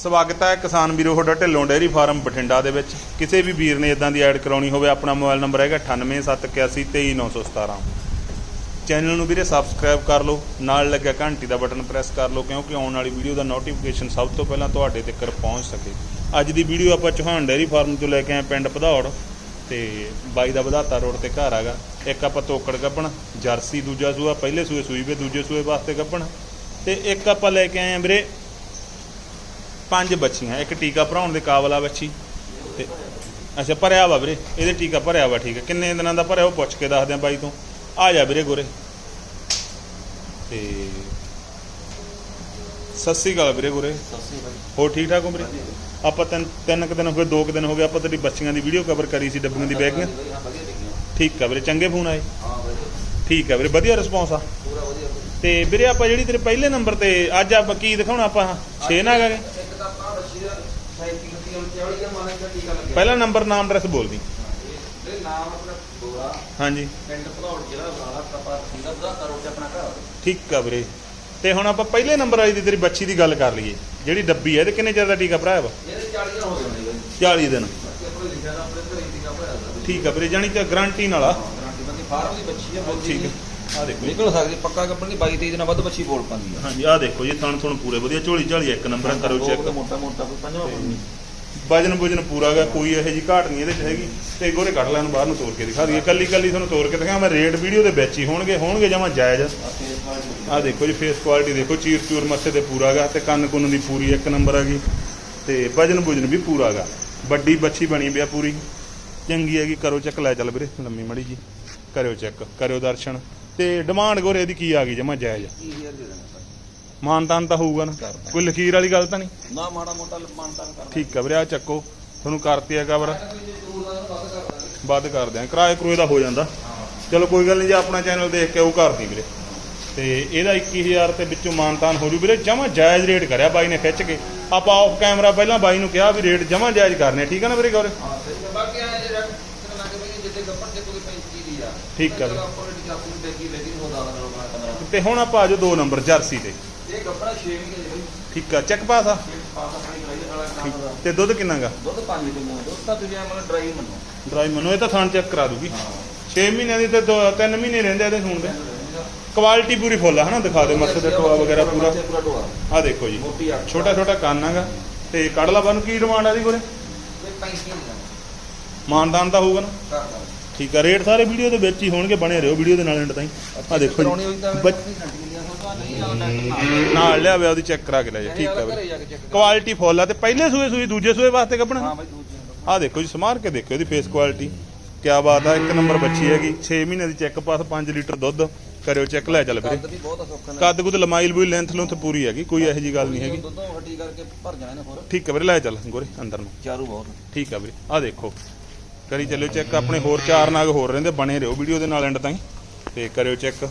ਸਵਾਗਤ ਹੈ ਕਿਸਾਨ ਵੀਰੋ, ਤੁਹਾਡਾ ਢਿੱਲੋਂ ਡੇਅਰੀ ਫਾਰਮ ਬਠਿੰਡਾ ਦੇ ਵਿੱਚ। ਕਿਸੇ ਵੀ ਵੀਰ ਨੇ ਇਦਾਂ ਦੀ ਐਡ ਕਰਾਉਣੀ ਹੋਵੇ, ਆਪਣਾ ਮੋਬਾਈਲ ਨੰਬਰ ਹੈਗਾ 9871823917 ਚੈਨਲ ਨੂੰ ਵੀਰੇ ਸਬਸਕ੍ਰਾਈਬ ਕਰ ਲਓ, ਨਾਲ ਲੱਗਿਆ ਘੰਟੀ ਦਾ ਬਟਨ ਪ੍ਰੈਸ ਕਰ ਲਓ, ਕਿਉਂਕਿ ਆਉਣ ਵਾਲੀ ਵੀਡੀਓ ਦਾ ਨੋਟੀਫਿਕੇਸ਼ਨ ਸਭ ਤੋਂ ਪਹਿਲਾਂ ਤੁਹਾਡੇ ਤੱਕ ਪਹੁੰਚ ਸਕੇ। ਅੱਜ ਦੀ ਵੀਡੀਓ ਆਪਾਂ ਚੌਹਾਨ ਡੇਅਰੀ ਫਾਰਮ ਤੋਂ ਲੈ ਕੇ ਆਏ ਪਿੰਡ ਭਦੌੜ, ਤੇ ਬਾਈ ਦਾ ਵਧਾਤਾ ਰੋਡ ਤੇ ਘਰ ਹੈਗਾ। ਇੱਕ ਆਪਾਂ ਤੋਕੜ ਗੱਪਣ, ਜਰਸੀ ਦੂਜਾ ਸੂਆ, ਪਹਿਲੇ ਸੂਏ ਸੂਈ ਵੇ, ਦੂਜੇ ਸੂਏ ਵਾਸਤੇ ਗੱਪਣ। ਤੇ ਇੱਕ ਆਪਾਂ ਲੈ ਕੇ ਆਏ ਆ ਵੀਰੇ ਪੰਜ ਬੱਚੀਆਂ ਇੱਕ ਟੀਕਾ ਭਰਾਉਣ ਦੇ ਕਾਬਲ ਆ ਬੱਚੀ। ਤੇ ਅੱਛਾ ਭਰਿਆ ਵਾ ਵੀਰੇ ਇਹਦੇ ਟੀਕਾ ਭਰਿਆ ਵਾ ਠੀਕ ਹੈ। ਕਿੰਨੇ ਦਿਨਾਂ ਦਾ ਭਰਿਆ ਉਹ ਪੁੱਛ ਕੇ ਦੱਸਦੇ ਆ ਬਾਈ ਤੋਂ। ਆ ਜਾ ਵੀਰੇ ਗੋਰੇ। ਤੇ ਸਤਿ ਸ਼੍ਰੀ ਅਕਾਲ ਵੀਰੇ ਗੋਰੇ। ਹੋਰ ਠੀਕ ਠਾਕ ਹੋ ਵੀਰੇ? ਆਪਾਂ ਤਿੰਨ ਤਿੰਨ ਕੁ ਦਿਨ ਹੋ ਗਏ ਦੋ ਕੁ ਦਿਨ ਹੋ ਗਏ ਆਪਾਂ ਤੇਰੀ ਬੱਚੀਆਂ ਦੀ ਵੀਡੀਓ ਕਵਰ ਕਰੀ ਸੀ ਡੱਬੀਆਂ ਦੀ ਬੈਗੀਆਂ ਠੀਕ ਆ ਵੀਰੇ ਚੰਗੇ ਫੋਨ ਆਏ। ਠੀਕ ਆ ਵੀਰੇ ਵਧੀਆ ਰਿਸਪੌਂਸ ਆ। ਤੇ ਵੀਰੇ ਆਪਾਂ ਜਿਹੜੀ ਤੇਰੇ ਪਹਿਲੇ ਨੰਬਰ ਤੇ ਅੱਜ ਆਪਾਂ ਕੀ ਦਿਖਾਉਣਾ ਆਪਾਂ? 6 ਨਾ ਹੈਗੇ ਪਹਿਲਾ ਨੰਬਰ ਨਾਮ ਐਡਰੈਸ ਬੋਲ ਦੀ। ਹਾਂਜੀ। ਠੀਕ ਆ ਵੀਰੇ। ਤੇ ਹੁਣ ਆਪਾਂ ਪਹਿਲੇ ਨੰਬਰ ਵਾਲੀ ਦੀ ਤੇਰੀ ਬੱਚੀ ਦੀ ਗੱਲ ਕਰ ਲਈਏ। ਜਿਹੜੀ ਡੱਬੀ ਹੈ ਤੇ ਕਿੰਨੇ ਚਿਰ ਦਾ ਟੀਕਾ ਭਰਾਇਆ ਵਾ? 40 ਦਿਨ ਠੀਕ ਆ ਵੀਰੇ ਜਾਨੀ ਕਿ ਗਾਰੰਟੀ ਨਾਲ ਆ। ਠੀਕ ਹੈ ਆ ਦੇਖੋ ਜੀ। ਨਿਕਲ ਸਕਦੀ ਪੱਕਾ ਕੱਪੜ ਦੀ 22 23 ਦਿਨਾਂ ਬਾਅਦ ਬੱਚੀ ਬੋਲ ਪਾਉਂਦੀ ਆ। ਹਾਂਜੀ ਆ ਦੇਖੋ ਜੀ ਥਣ ਥਣ ਪੂਰੇ ਵਧੀਆ ਝੋਲੀ ਝਾਲੀ ਇੱਕ ਨੰਬਰ ਕਰੋ ਚੈੱਕ। ਮੋਟਾ ਮੋਟਾ ਕੋਈ ਪੰਜਵਾਂ ਨਹੀਂ ਵਜਨ ਵਜਨ ਪੂਰਾ ਗਾ ਕੋਈ ਇਹੋ ਜੀ ਘਾਟ ਨਹੀਂ ਇਹਦੇ ਚ ਹੈਗੀ। ਤੇ ਗੋਰੇ ਕੱਢ ਲੈਣ ਬਾਹਰ ਨੂੰ ਤੋੜ ਕੇ ਦਿਖਾ ਦਈਏ। ਕੱਲੀ ਕੱਲੀ ਤੁਹਾਨੂੰ ਤੋੜ ਕੇ ਦਿਖਾ ਮੈਂ ਰੇਟ ਵੀਡੀਓ ਦੇ ਵਿੱਚ ਹੀ ਹੋਣਗੇ ਹੋਣਗੇ ਜਮਾ ਜਾਇਜ਼। ਆ ਦੇਖੋ। ਜੀ ਫੇਸ ਕੁਆਲਿਟੀ ਦੇਖੋ ਚੀਰ ਚੂਰ ਮੱਥੇ ਤੇ ਪੂਰਾ ਗਾ ਤੇ ਕੰਨ ਕੁੰਨ ਦੀ ਪੂਰੀ ਇੱਕ ਨੰਬਰ ਹੈਗੀ। ਤੇ ਵਜਨ ਵਜਨ ਵੀ ਪੂਰਾ ਗਾ ਵੱਡੀ ਬੱਚੀ ਬਣੀ ਪਿਆ ਪੂਰੀ। ਚੰਗੀ ਹੈਗੀ ਕਰੋ ਚੈੱਕ ਲੈ ਚੱਲ ਵੀਰੇ ਲੰਮੀ ਮੜੀ ਜੀ। ਕਰਿਓ ਚੈੱਕ ਕਰਿਓ ਦਰਸ਼ਨ। ਤੇ ਡਿਮਾਂਡ ਗੋਰੇ ਦੀ ਕੀ ਆ ਗਈ ਜਮਾ ਜਾਇਜ਼? ਮਾਨਤਾਨ ਤਾਂ ਹੋਊਗਾ ਨਾ। ਕਰਦਾ। ਕੋਈ ਲਖੀਰ ਵਾਲੀ ਗੱਲ ਤਾਂ ਨਹੀਂ? ਨਾ ਮਾੜਾ ਮੋਟਾ ਮਾਨਤਾਨ ਕਰ ਠੀਕ ਆ ਵੀਰੇ ਆ ਚੱਕੋ। ਤੁਹਾਨੂੰ ਕਰਤੀ ਆ ਕਵਰ ਵੱਧ ਕਰ ਦਿਆਂ। ਕਿਰਾਏ ਕਰੂਏ ਦਾ ਹੋ ਜਾਂਦਾ। ਚਲੋ ਕੋਈ ਗੱਲ ਨਹੀਂ ਜੇ ਆਪਣਾ ਚੈਨਲ ਦੇਖ ਕੇ ਉਹ ਕਰਦੀ ਵੀਰੇ। ਤੇ ਇਹਦਾ 21000 ਤੇ ਵਿੱਚੋਂ ਮਾਨਤਾਨ ਹੋ ਜੂ। ਵੀਰੇ ਜਮਾ ਜਾਇਜ਼ ਰੇਟ ਕਰਿਆ ਬਾਈ ਨੇ ਖਿੱਚ ਕੇ। ਆਪਾਂ ਆਫ ਕੈਮਰਾ ਪਹਿਲਾਂ ਬਾਈ ਨੂੰ ਕਿਹਾ ਵੀ ਰੇਟ ਜਮਾ ਜਾਇਜ਼ ਕਰਨੇ ਠੀਕ ਆ ਨਾ ਵੀਰੇ ਗੌਰੇ ਬਾਕੀ ਆ ਜੇ ਰੱਖ ਲੱਗੇ ਬਈ ਜਿੱਤੇ ਗੱਪੜ ਤੇ ਕੋਈ 35 ਦੀ ਆ ਠੀਕ ਆ ਵੀਰੇ। ਆਪਾਂ ਨੇ ਟਿਕਾ ਪੂਰੀ ਬੈਗੀ ਲੈਦੀ ਹੋ ਦਾ ਦਾ 15 ਤੇ ਹੁਣ ਆਪਾਂ ਆਜੋ ਦੋ ਨੰਬਰ ਜਰਸੀ ਤੇ। ਇਹ ਗੱਪੜਾ 6 ਮਹੀਨੇ ਦੇ ਠੀਕ ਆ ਚੈੱਕ ਪਾਸ ਆ? ਦਾ ਤੇ ਦੁੱਧ ਕਿੰਨਾ ਗਾ? ਦੁੱਧ 5 ਕਿਲੋ ਦੁੱਧ ਤਾਂ ਤੁਸੀਂ ਮਤਲਬ ਡਰਾਈ ਮੰਨੋ ਡਰਾਈ ਮਨੋ ਇਹ ਤਾਂ ਥਾਣ ਚੈੱਕ ਕਰਾ ਦੂਗੀ। ਹਾਂ 6 ਮਹੀਨਿਆਂ ਦੀ ਤੇ 3 ਮਹੀਨੇ ਰਹਿੰਦੇ ਇਹਦੇ ਸੂਣ ਦੇ। ਕੁਆਲਿਟੀ ਪੂਰੀ ਫੁੱਲ ਆ ਹਨਾ? ਦਿਖਾ ਦੇ ਮੱਥੇ ਤੇ ਟੋਆ ਵਗੈਰਾ ਪੂਰਾ। ਆ ਦੇਖੋ ਜੀ। ਛੋਟਾ ਛੋਟਾ ਕੰਨ ਹੈਗਾ ਤੇ ਕੜਲਾ ਬਨ ਕੀ ਡਿਮਾਂਡ ਆ ਦੀ ਕੋਲੇ? ਇਹ 35 ਦੀ ਮਾਨਦਾਨ ਤਾਂ ਹੋਊਗਾ ਨਾ? ਠੀਕ ਆ ਰੇਟ ਸਾਰੇ ਵੀਡੀਓ ਦੇ ਵਿੱਚ ਹੀ ਹੋਣਗੇ ਬਣੇ ਰਹੋ ਵੀਡੀਓ ਦੇ ਨਾਲ ਐਂਡ ਤਾਈਂ। ਆ ਦੇਖੋ ਜੀ। ਬੱਚ- ਨਾਲ ਲਿਆਵੇ ਉਹਦੀ ਚੈੱਕ ਕਰਾ ਕੇ ਲੈ ਜਾ ਠੀਕ ਆ ਕੇ ਚੈੱਕ ਕੁਆਲਿਟੀ ਫੁੱਲ ਆ ਤੇ ਪਹਿਲੇ ਸੂਏ ਸੂਈ ਦੂਜੇ ਸੂਏ ਵਾਸਤੇ ਕੱਪਣਾ? ਬਾਈ ਆ ਦੇਖੋ ਜੀ ਸਮਾਰ ਕੇ ਦੇਖੋ ਇਹਦੀ ਫੇਸ ਕੁਆਲਿਟੀ ਕਿਆ ਬਾਤ ਆ ਇੱਕ ਨੰਬਰ ਬੱਚੀ ਹੈਗੀ 6 ਮਹੀਨੇ ਦੀ ਚੈੱਕ ਪਾਸ 5 ਲੀਟਰ ਦੁੱਧ। ਕਰਿਓ ਚੈੱਕ ਲੈ ਚੱਲ ਵੀਰੇ। ਕੱਦ ਵੀ ਬਹੁਤ ਸੌਖਾ ਕੱਦ ਕੁੱਦ ਲਮਾਈ ਲਬੂਈ ਲੈਂਥ ਲੁੰਥ ਪੂਰੀ ਹੈਗੀ ਕੋਈ ਇਹੋ ਜੀ ਗੱਲ ਨਹੀਂ ਹੈਗੀ। ਦੁੱਧੋਂ ਹੱਡੀ ਕਰਕੇ ਭਰ ਜਾਣਾ ਨੇ ਹੋਰ। ਠੀਕ ਆ ਵੀਰੇ ਲੈ ਚੱਲ ਗੋਰੇ ਅੰਦਰ ਨੂੰ। ਚਾਰੂ ਬਹੁਤ। ਠੀਕ ਆ ਵੀਰੇ ਆ ਦੇਖੋ। ਕਰੀ ਚੱਲਿਓ ਚੈੱਕ, ਆਪਣੇ ਹੋਰ ਚਾਰ ਨਾਗ ਹੋਰ ਰਹਿੰਦੇ, ਬਣੇ ਰਹੋ ਵੀਡੀਓ ਦੇ ਨਾਲ ਐਂਡ ਤਾਈਂ। ਤੇ ਕਰਿਓ ਚੈੱਕ।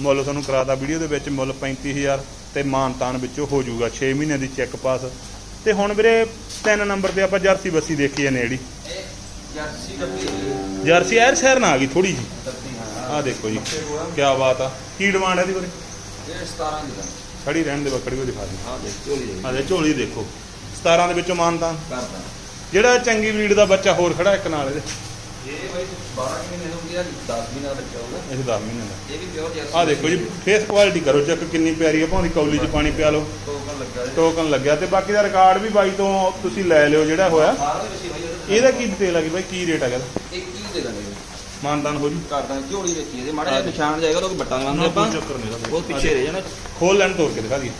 ਮੁੱਲ ਤੁਹਾਨੂੰ ਕਰਾਤਾ ਵੀਡੀਓ ਦੇ ਵਿੱਚ, ਮੁੱਲ 35000 ਤੇ ਮਾਨਤਾਨ ਵਿੱਚੋਂ ਹੋ ਜਾਊਗਾ 6 ਮਹੀਨਿਆਂ ਦੀ ਚੈੱਕ ਪਾਸ। ਤੇ ਹੁਣ ਵੀਰੇ, ਤਿੰਨ ਨੰਬਰ ਤੇ ਆਪਾਂ ਜਰਸੀ ਬੱਸੀ ਦੇਖੀ ਜਾਂਦੇ ਜਿਹੜੀ ਜਰਸੀ ਡੱਬੀ ਜਰਸੀ ਐਰ ਸ਼ਹਿਰ ਨਾ ਆ ਗਈ ਥੋੜੀ ਜੀ ਡੱਬੀ ਆ ਦੇਖੋ ਜੀ ਕੀ ਬਾਤ ਆ। ਕੀ ਡਿਮਾਂਡ ਹੈ ਦੀ ਵੀਰੇ? ਇਹ 17 ਦੀ ਖੜੀ ਰਹਿਣ ਦੇ ਬੱਕੜੀ ਕੋ ਦਿਖਾ ਦੇ ਹਾਂ ਦੇਖ, ਝੋਲੀ ਆ ਦੇ ਝੋਲੀ ਦੇਖੋ। 17 ਦੇ ਵਿੱਚੋਂ ਮਾਨਤਾਨ। ਕਰਦਾ ਜਿਹੜਾ ਚੰਗੀ ਬਰੀਡ ਦਾ ਬੱਚਾ ਹੋਰ ਖੜਾ ਇੱਕ ਨਾਲ ਇਹਦੇ। ਇਹ ਬਾਈ 12 ਮਹੀਨੇ ਹੋ ਗਿਆ 10 ਮਹੀਨੇ ਬੱਚਾ ਹੋਊਗਾ। ਇਹ 10 ਮਹੀਨੇ ਦਾ। ਇਹ ਵੀ ਪਿਓਰ ਜਰਸੀ ਆ ਦੇਖੋ ਜੀ ਫੇਸ ਕੁਆਲਿਟੀ ਕਰੋ ਚੈੱਕ ਕਿੰਨੀ ਪਿਆਰੀ ਹੈ ਭਾਵੇਂ ਕੌਲੀ 'ਚ ਪਾਣੀ ਪਿਆ ਲਓ। ਟੋਕਨ ਲੱਗਾ ਟੋਕਨ ਲੱਗਿਆ ਤੇ ਬਾਕੀ ਦਾ ਰਿਕਾਰਡ ਵੀ ਬਾਈ ਤੋਂ ਤੁਸੀਂ ਲੈ ਲਿਓ ਜਿਹੜਾ ਹੋਇਆ। ਵਿੱਚ ਇਹਦੇ ਕੀ ਡਿਟੇਲ ਹੈਗੀ ਬਾਈ ਕੀ ਰੇਟ ਹੈਗਾ ਇਹਦਾ? 21 ਦੇ ਦਾਂਗੇ ਮਾਨਦਾਨ ਹੋ ਜੀ। ਕਰਦਾ ਝੋਲੀ ਦੇਖੀ ਇਹਦੇ ਮਾੜਾ ਜਿਹਾ ਨਿਸ਼ਾਨ ਜਾਏਗਾ ਲੋਕ ਬੱਟਾਂ ਆਪਾਂ। ਪਿੱਛੇ ਰਹਿ ਜਾਣਾ। ਖੋਲ ਲੈਣ ਤੋੜ ਕੇ ਦਿਖਾ ਦਈਏ।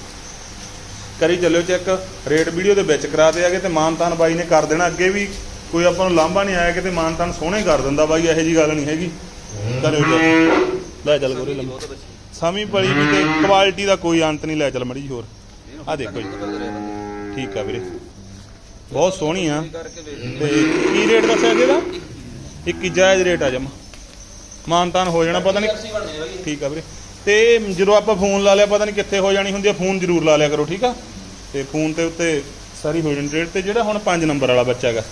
ਕਰੀ ਚੱਲਿਓ ਚੈੱਕ ਰੇਟ ਵੀਡੀਓ ਦੇ ਵਿੱਚ ਕਰਾ ਦੇ ਤੇ ਮਾਨਤਾਨ ਬਾਈ ਨੇ ਕਰ ਦੇਣਾ। ਅੱਗੇ ਵੀ ਕੋਈ ਆਪਾਂ ਨੂੰ ਲਾਂਭਾ ਨਹੀਂ ਆਇਆ ਕਿਤੇ ਮਾਨਤਾਨ ਸੋਹਣੇ ਕਰ ਦਿੰਦਾ ਬਾਈ, ਇਹੋ ਜੀ ਗੱਲ ਨਹੀਂ ਹੈਗੀ। ਕਰਿਓ ਚੈੱਕ ਲੈ ਚੱਲ ਗੋਰੇ ਲੰਮੀ। ਸਮੀ ਪਲੀ ਵੀ ਤੇ ਕੁਆਲਿਟੀ ਦਾ ਕੋਈ ਅੰਤ ਨਹੀਂ। ਲੈ ਚੱਲ ਮੜੀ ਹੋਰ। ਆ ਦੇਖੋ ਜੀ। ਠੀਕ ਆ ਵੀਰੇ। ਬਹੁਤ ਸੋਹਣੀ ਆ। ਤੇ ਕੀ ਰੇਟ ਦੱਸਿਆ ਜੀ ਇਹਦਾ? 21 ਜਾਇਜ਼ ਰੇਟ ਆ ਜਮਾ। ਮਾਨਤਾਨ ਹੋ ਜਾਣਾ, ਪਤਾ ਨਹੀਂ। ਠੀਕ ਆ ਵੀਰੇ। ਤੇ ਜਦੋਂ ਆਪਾਂ ਫੋਨ ਲਾ ਲਿਆ ਪਤਾ ਨਹੀਂ ਕਿੱਥੇ ਹੋ ਜਾਣੀ ਹੁੰਦੀ ਆ ਫੋਨ ਜ਼ਰੂਰ ਲਾ ਲਿਆ ਕਰੋ ਠੀਕ ਆ? ਤੇ ਫੋਨ ਤੇ ਉੱਤੇ ਸਾਰੀ ਹੋ ਜਾਣੀ। ਰੇਟ ਤੇ ਜਿਹੜਾ ਹੁਣ 5 ਨੰਬਰ ਵਾਲਾ ਬੱਚਾ ਹੈਗਾ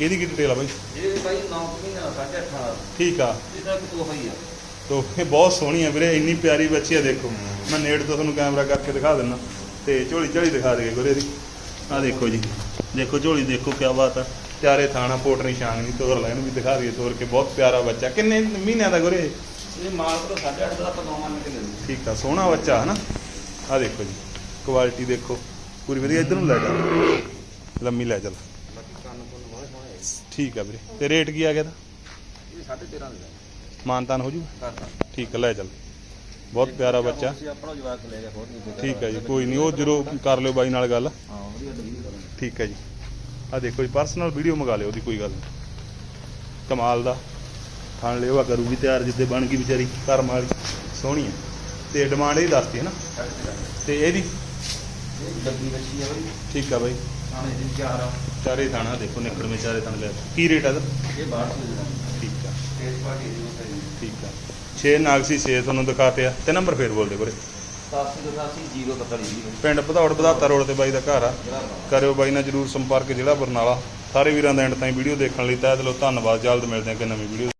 ਇਹਦੀ ਕੀ ਡਿਟੇਲ ਆ ਬਾਈ? ਇਹ ਬਾਈ 9 ਮਹੀਨਾ 8.5 ਠੀਕ ਆ। ਇਹਦਾ ਕਿ ਤੋਹਫਾ ਹੀ ਆ। ਤੋ ਇਹ ਬਹੁਤ ਸੋਹਣੀ ਆ ਵੀਰੇ ਇੰਨੀ ਪਿਆਰੀ ਬੱਚੀ ਆ ਦੇਖੋ। ਮੈਂ ਨੇੜ ਤੋਂ ਤੁਹਾਨੂੰ ਕੈਮਰਾ ਕਰਕੇ ਦਿਖਾ ਦਿੰਨਾ। ਤੇ ਝੋਲੀ ਝੋਲੀ ਦਿਖਾ ਦੇਗੇ ਗੁਰੇ ਦੀ ਆ ਦੇਖੋ ਜੀ। ਦੇਖੋ ਝੋਲੀ ਦੇਖੋ ਕਿਆ ਬਾਤ ਆ। ਚਾਰੇ ਥਾਣਾ ਪੋਟਰੀ ਸ਼ਾਂਗ ਨਹੀਂ ਤੋਰ ਲੈ ਇਹਨੂੰ ਵੀ ਦਿਖਾ ਦਈਏ ਤੋਰ ਕੇ। ਬਹੁਤ ਪਿਆਰਾ ਬੱਚਾ। ਕਿੰਨੇ ਮਹੀਨਿਆਂ ਦਾ ਗੁਰੇ ਇਹ ਮਾਲ ਤੋਂ 8.5 ਦਾ ਆਪਾਂ 9 ਮੰਨ ਕੇ ਲੈਂਦੇ। ਠੀਕ ਆ ਸੋਹਣਾ ਬੱਚਾ ਹਨਾ? ਆ ਦੇਖੋ ਜੀ ਕੁਆਲਿਟੀ ਦੇਖੋ ਪੂਰੀ ਵਧੀਆ ਇਧਰ ਨੂੰ ਲੈ ਜਾ। ਲੰਮੀ ਲੈ ਚੱਲ। ਬਾਕੀ ਕੰਨ ਕੋਲ ਬਹੁਤ ਸੋਹਣੇ ਹੈ ਠੀਕ ਆ ਵੀਰੇ ਤੇ ਰੇਟ ਕੀ ਆ ਗਿਆ ਦਾ ਇਹ 13.5 ਦਾ। ਹੈ। ਮਾਨਤਾਨ ਹੋ ਜੂ ਕਰਤਾ ਠੀਕ ਆ ਲੈ ਚੱਲ। ਬਹੁਤ ਪਿਆਰਾ ਬੱਚਾ। ਆਪਣਾ ਲੈ ਹੋਰ ਨਹੀਂ ਠੀਕ ਹੈ ਜੀ ਕੋਈ ਨਹੀਂ ਉਹ ਜਦੋਂ ਕਰ ਲਿਓ ਬਾਈ ਨਾਲ ਗੱਲ। ਹਾਂ ਵਧੀਆ ਠੀਕ ਹੈ ਜੀ। ਆ ਦੇਖੋ ਜੀ ਪਰਸਨਲ ਵੀਡੀਓ ਮੰਗਾ ਲਿਓ ਉਹਦੀ ਕੋਈ ਗੱਲ ਨਹੀਂ। ਕਮਾਲ ਦਾ। ਖਾਣ ਲਿਓ ਆ ਕਰੂਗੀ ਤਿਆਰ ਜਿੱਦੇ ਬਣ ਗਈ ਵਿਚਾਰੀ ਕਰਮ ਵਾਲੀ ਸੋਹਣੀ ਹੈ ਤੇ ਡਿਮਾਂਡ ਇਹ ਦੱਸਦੀ ਹੈ ਨਾ? ਤੇ ਇਹਦੀ? ਇਹ ਡੱਬੀ ਬੱਚੀ ਹੈ ਬਈ। ਠੀਕ ਆ ਬਾਈ। ਥਾਣੇ ਦੇ ਚਾਰ ਆ। ਚਾਰੇ ਥਾਣਾ ਦੇਖੋ ਨਿਕੜ ਮੇ ਚਾਰੇ ਥਾਣਾ ਲੈ ਕੀ ਰੇਟ ਆ ਇਹ ਜਿਹੜਾ ਠੀਕ ਪਾਰਟੀ ਦੀ ਠੀਕ ਆ। 6 ਨਾਗਸੀ 6 ਤੁਹਾਨੂੰ ਦਿਖਾਤੇ ਆ। ਤੇ ਨੰਬਰ ਫੇਰ ਬੋਲ ਦੇ ਵੀਰੇ 87 042 ਜੀ। ਪਿੰਡ ਭਦੌੜ ਬਧਾਤਾ ਰੋਡ ਤੇ ਬਾਈ ਦਾ ਘਰ ਆ। ਜਿਹੜਾ ਕਰਿਓ ਬਾਈ ਨਾਲ ਜਰੂਰ ਸੰਪਰਕ ਜ਼ਿਲ੍ਹਾ ਬਰਨਾਲਾ। ਸਾਰੇ ਵੀਰਾਂ ਦਾ ਐਂਡ ਤਾਈਂ ਵੀਡੀਓ ਦੇਖਣ ਲਈ ਤਹਿ ਦਿਲੋਂ ਧੰਨਵਾਦ। ਜਲਦ ਮਿਲਦੇ ਹਾਂ ਕਿ ਨਵੀਂ ਵੀਡੀਓ